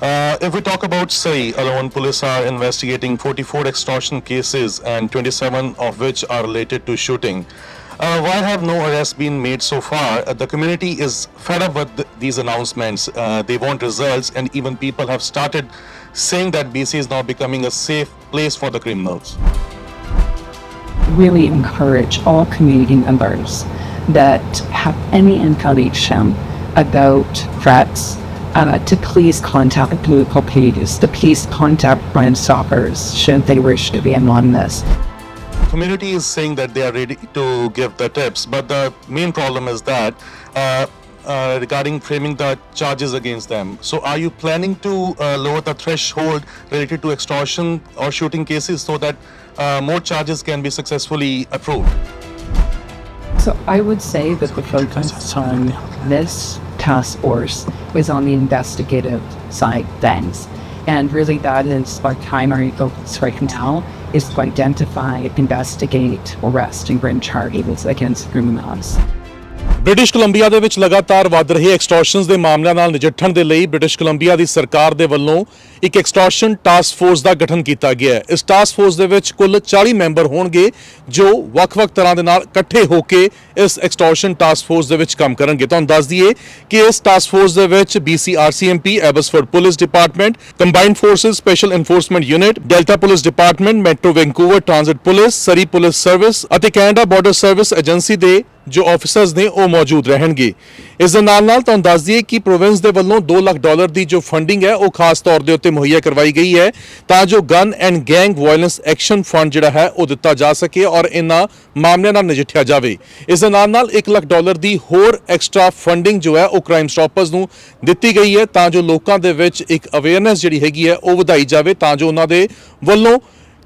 Uh, if we talk about Surrey alone, police are investigating 44 extortion cases and 27 of which are related to shooting. Uh, why have no arrests been made so far? Uh, the community is fed up with th- these announcements. Uh, they want results, and even people have started saying that BC is now becoming a safe place for the criminals. really encourage all community members that have any information about threats uh, to please contact local pages, to please contact Crime Stoppers should they wish to be anonymous. community is saying that they are ready to give the tips, but the main problem is that uh, uh, regarding framing the charges against them. So, are you planning to uh, lower the threshold related to extortion or shooting cases so that uh, more charges can be successfully approved? So I would say that the focus on this task force was on the investigative side things. And really that is our primary focus right now is to identify, investigate, arrest, and bring charges against criminals. British Columbia ਦੇ ਵਿੱਚ ਲਗਾਤਾਰ ਵੱਧ ਰਹੇ ਐਕਸਟੋਰਸ਼ਨਸ ਦੇ ਮਾਮਲਿਆਂ ਨਾਲ ਨਜਿੱਠਣ ਦੇ ਲਈ ਬ੍ਰਿਟਿਸ਼ ਕੋਲੰਬੀਆ ਦੀ ਸਰਕਾਰ ਦੇ ਵੱਲੋਂ ਇੱਕ ਐਕਸਟੋਰਸ਼ਨ ਟਾਸਕ ਫੋਰਸ ਦਾ ਗਠਨ ਕੀਤਾ ਗਿਆ ਹੈ। ਇਸ ਟਾਸਕ ਫੋਰਸ ਦੇ ਵਿੱਚ ਕੁੱਲ 40 ਮੈਂਬਰ ਹੋਣਗੇ, ਜੋ ਵੱਖ-ਵੱਖ ਤਰ੍ਹਾਂ ਦੇ ਨਾਲ ਇਕੱਠੇ ਹੋ ਕੇ ਇਸ ਐਕਸਟੋਰਸ਼ਨ ਟਾਸਕ ਫੋਰਸ ਦੇ ਵਿੱਚ ਕੰਮ ਕਰਨਗੇ। ਤੁਹਾਨੂੰ ਦੱਸ ਦਈਏ ਕਿ ਇਸ ਟਾਸਕ ਫੋਰਸ ਦੇ ਵਿੱਚ BCRCMP Abbotsford police department combined forces special enforcement unit Delta police department Metro Vancouver transit police Surrey police service ਅਤੇ ਕੈਨੇਡਾ ਬਾਰਡਰ ਸਰਵਿਸ ਏਜੰਸੀ ਦੇ ਜੋ ਆਫੀਸਰਸ ਨੇ ਉਹ ਮੌਜੂਦ ਰਹਿਣਗੇ। ਇਸ ਦੇ ਨਾਲ ਨਾਲ ਤੁਹਾਨੂੰ ਦੱਸ ਦਈਏ ਕਿ ਪ੍ਰੋਵਿੰਸ ਦੇ ਵੱਲੋਂ 2 ਲੱਖ ਡਾਲਰ ਦੀ ਜੋ ਫੰਡਿੰਗ ਹੈ, ਉਹ ਖਾਸ ਤੌਰ ਦੇ ਉੱਤੇ ਮੁਹੱਈਆ ਕਰਵਾਈ ਗਈ ਹੈ ਤਾਂ ਜੋ gun and gang violence action fund ਜਿਹੜਾ ਹੈ, ਉਹ ਦਿੱਤਾ ਜਾ ਸਕੇ ਔਰ ਇਹਨਾਂ ਮਾਮਲਿਆਂ ਨਾਲ ਨਜਿੱਠਿਆ ਜਾਵੇ। ਇਸ ਦੇ ਨਾਲ ਨਾਲ 1 ਲੱਖ ਡਾਲਰ ਦੀ ਹੋਰ ਐਕਸਟਰਾ ਫੰਡਿੰਗ ਜੋ ਹੈ, ਉਹ ਕ੍ਰਾਈਮ ਸਟਾਪਰਸ ਨੂੰ ਦਿੱਤੀ ਗਈ ਹੈ ਤਾਂ ਜੋ ਲੋਕਾਂ ਦੇ ਵਿੱਚ ਇੱਕ ਅਵੇਅਰਨੈਸ ਜਿਹੜੀ ਹੈਗੀ ਹੈ, ਉਹ ਵਧਾਈ ਜਾਵੇ ਤਾਂ ਜੋ ਉਹਨਾਂ ਦੇ ਵੱਲੋਂ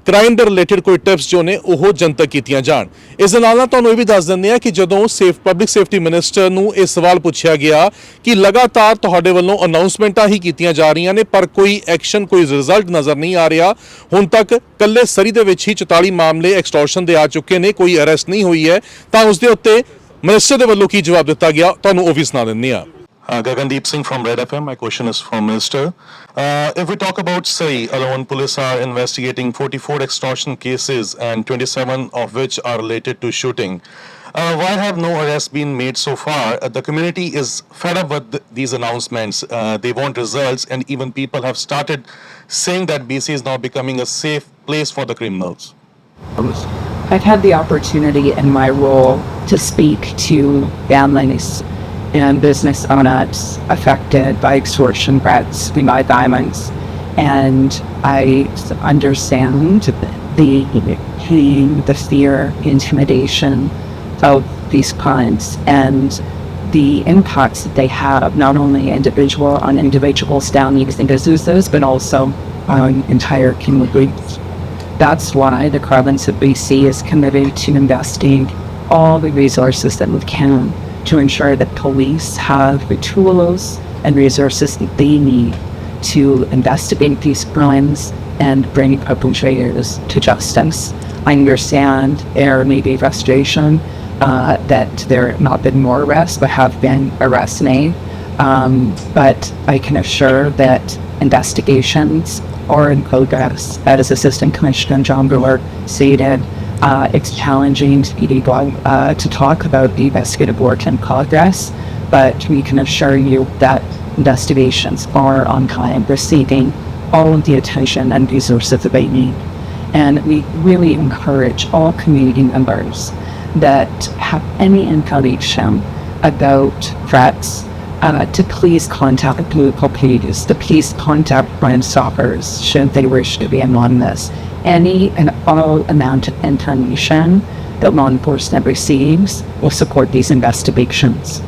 ਕ੍ਰਾਈਮ ਦੇ ਰਿਲੇਟਡ ਕੋਈ ਟਿਪਸ ਜੋ ਨੇ, ਉਹ ਜਨਤਕ ਕੀਤੀਆਂ ਜਾਣ। ਇਸ ਦੇ ਨਾਲ ਨਾਲ ਤੁਹਾਨੂੰ ਇਹ ਵੀ ਦੱਸ ਦਿੰਦੇ ਆ ਕਿ ਜਦੋਂ ਸੇਫ ਪਬਲਿਕ ਸੇਫਟੀ ਮਿਨਿਸਟਰ ਨੂੰ ਇਹ ਸਵਾਲ ਪੁੱਛਿਆ ਗਿਆ ਕਿ ਲਗਾਤਾਰ ਤੁਹਾਡੇ ਵੱਲੋਂ ਅਨਾਉਂਸਮੈਂਟਾਂ ਹੀ ਕੀਤੀਆਂ ਜਾ ਰਹੀਆਂ ਨੇ, ਪਰ ਕੋਈ ਐਕਸ਼ਨ ਕੋਈ ਰਿਜ਼ਲਟ ਨਜ਼ਰ ਨਹੀਂ ਆ ਰਿਹਾ, ਹੁਣ ਤੱਕ ਕੱਲੇ ਸਰੀ ਦੇ ਵਿੱਚ ਹੀ 44 ਮਾਮਲੇ ਐਕਸਟੋਰਸ਼ਨ ਦੇ ਆ ਚੁੱਕੇ ਨੇ, ਕੋਈ ਅਰੈਸਟ ਨਹੀਂ ਹੋਈ ਹੈ, ਤਾਂ ਉਸ ਦੇ ਉੱਤੇ ਮਿਨਿਸਟਰ ਦੇ ਵੱਲੋਂ ਕੀ ਜਵਾਬ ਦਿੱਤਾ ਗਿਆ, ਤੁਹਾਨੂੰ ਉਹ ਵੀ ਸੁਣਾ ਦਿੰਦੇ ਆ Uh, Gagandeep Singh from Red FM. My question is for Minister. Uh, if we talk about Surrey alone, police are investigating 44 extortion cases and 27 of which are related to shooting. Uh, why have no arrests been made so far? Uh, the community is fed up with th- these announcements. Uh, they want results, and even people have started saying that BC is now becoming a safe place for the criminals. I've had the opportunity in my role to speak to families and business owners affected by extortion threats by violence. And I understand the pain, the fear, intimidation of these crimes and the impacts that they have not only individual on individuals down using businesses, but also on entire communities. That's why the province of BC is committed to investing all the resources that we can to ensure that police have the tools and resources that they need to investigate these crimes and bring perpetrators to justice. I understand there may be frustration uh, that there have not been more arrests, but have been arrests made. Um, but I can assure that investigations are in progress. As Assistant Commissioner John Brewer stated, uh, it's challenging to be able uh, to talk about the investigative work in progress, but we can assure you that investigations are on time, receiving all of the attention and resources that they need. And we really encourage all community members that have any information about threats uh, to please contact local pages, to please contact Crime Stoppers should they wish to be anonymous. Any and all amount of information that law enforcement receives will support these investigations.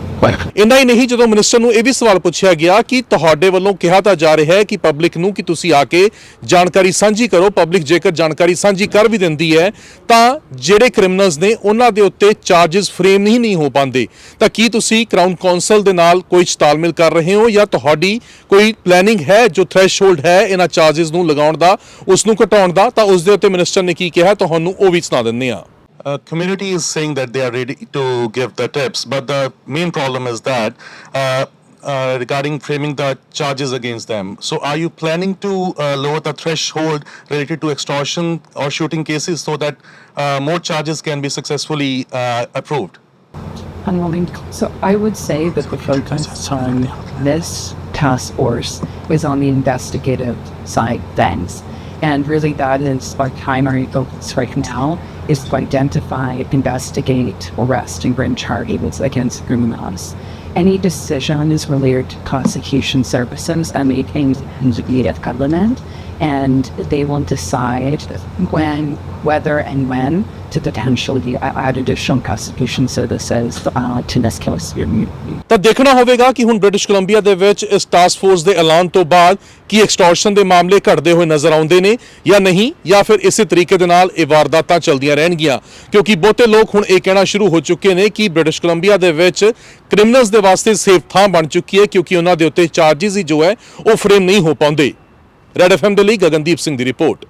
ਇੰਨਾ ਹੀ ਨਹੀਂ, ਜਦੋਂ minister ਨੂੰ ਇਹ ਵੀ ਸਵਾਲ ਪੁੱਛਿਆ ਗਿਆ ਕਿ ਤੁਹਾਡੇ ਵੱਲੋਂ ਕਿਹਾ ਤਾਂ ਜਾ ਰਿਹਾ ਹੈ ਕਿ ਪਬਲਿਕ ਨੂੰ ਕਿ ਤੁਸੀਂ ਆ ਕੇ ਜਾਣਕਾਰੀ ਸਾਂਝੀ ਕਰੋ, ਪਬਲਿਕ ਜੇਕਰ ਜਾਣਕਾਰੀ ਸਾਂਝੀ ਕਰ ਵੀ ਦਿੰਦੀ ਹੈ, ਤਾਂ ਜਿਹੜੇ ਕ੍ਰਿਮੀਨਲਸ ਨੇ ਉਹਨਾਂ ਦੇ ਉੱਤੇ ਚਾਰजेस ਫਰੇਮ ਹੀ ਨਹੀਂ ਹੋ ਪਾਉਂਦੇ। ਤਾਂ ਕੀ ਤੁਸੀਂ ਕਰਾਊਨ ਕਾਉਂਸਲ ਦੇ ਨਾਲ ਕੋਈ ਤਾਲਮੇਲ ਕਰ ਰਹੇ ਹੋ ਜਾਂ ਤੁਹਾਡੀ ਕੋਈ ਪਲੈਨਿੰਗ ਹੈ ਜੋ ਥ੍ਰੈਸ਼ਹੋਲਡ ਹੈ ਇਹਨਾਂ ਚਾਰजेस ਨੂੰ ਲਗਾਉਣ ਦਾ ਉਸ ਨੂੰ ਘਟਾਉਣ ਦਾ? ਤਾਂ ਉਸ ਦੇ ਉੱਤੇ ਮਿਨਿਸਟਰ ਨੇ ਕੀ ਕਿਹਾ, ਤੁਹਾਨੂੰ ਉਹ ਵੀ ਸੁਣਾ ਦਿੰਨੇ ਆ Uh, community is saying that they are ready to give the tips, but the main problem is that uh, uh, regarding framing the charges against them. So, are you planning to uh, lower the threshold related to extortion or shooting cases so that uh, more charges can be successfully uh, approved? So I would say that the focus on this task force is on the investigative side things. And really that is our primary focus right now is to identify, investigate, arrest, and bring charges against criminals. Any decision is related to prosecution services and making immediate government and they will decide when, whether and when to potentially add additional prosecution services uh, to this case. ਤਾਂ ਦੇਖਣਾ ਹੋਵੇਗਾ ਕਿ ਹੁਣ British Columbia ਦੇ ਵਿੱਚ ਇਸ task force ਦੇ ਐਲਾਨ ਤੋਂ ਬਾਅਦ ਕੀ ਐਕਸਟੋਰਸ਼ਨ ਦੇ ਮਾਮਲੇ ਘਟਦੇ ਹੋਏ ਨਜ਼ਰ ਆਉਂਦੇ ਨੇ ਜਾਂ ਨਹੀਂ ਜਾਂ ਫਿਰ ਇਸੇ ਤਰੀਕੇ ਦੇ ਨਾਲ ਇਹ ਵਾਰਦਾਤਾਂ ਚੱਲਦੀਆਂ ਰਹਿਣਗੀਆਂ। ਕਿਉਂਕਿ ਬਹੁਤੇ ਲੋਕ ਹੁਣ ਇਹ ਕਹਿਣਾ ਸ਼ੁਰੂ ਹੋ ਚੁੱਕੇ ਨੇ ਕਿ ਬ੍ਰਿਟਿਸ਼ ਕੋਲੰਬੀਆ ਦੇ ਵਿੱਚ ਕ੍ਰਿਮੀਨਲਸ ਦੇ ਵਾਸਤੇ ਸੇਫ ਥਾਂ ਬਣ ਚੁੱਕੀ ਹੈ ਕਿਉਂਕਿ ਉਹਨਾਂ ਦੇ ਉੱਤੇ ਚਾਰजेस ਹੀ ਜੋ ਹੈ ਉਹ ਫਰੇਮ ਨਹੀਂ ਹੋ ਪਾਉਂਦੇ। ਰੈਡ ਐਫਐਮ ਦੇ ਲਈ ਗਗਨਦੀਪ ਸਿੰਘ ਦੀ ਰਿਪੋਰਟ।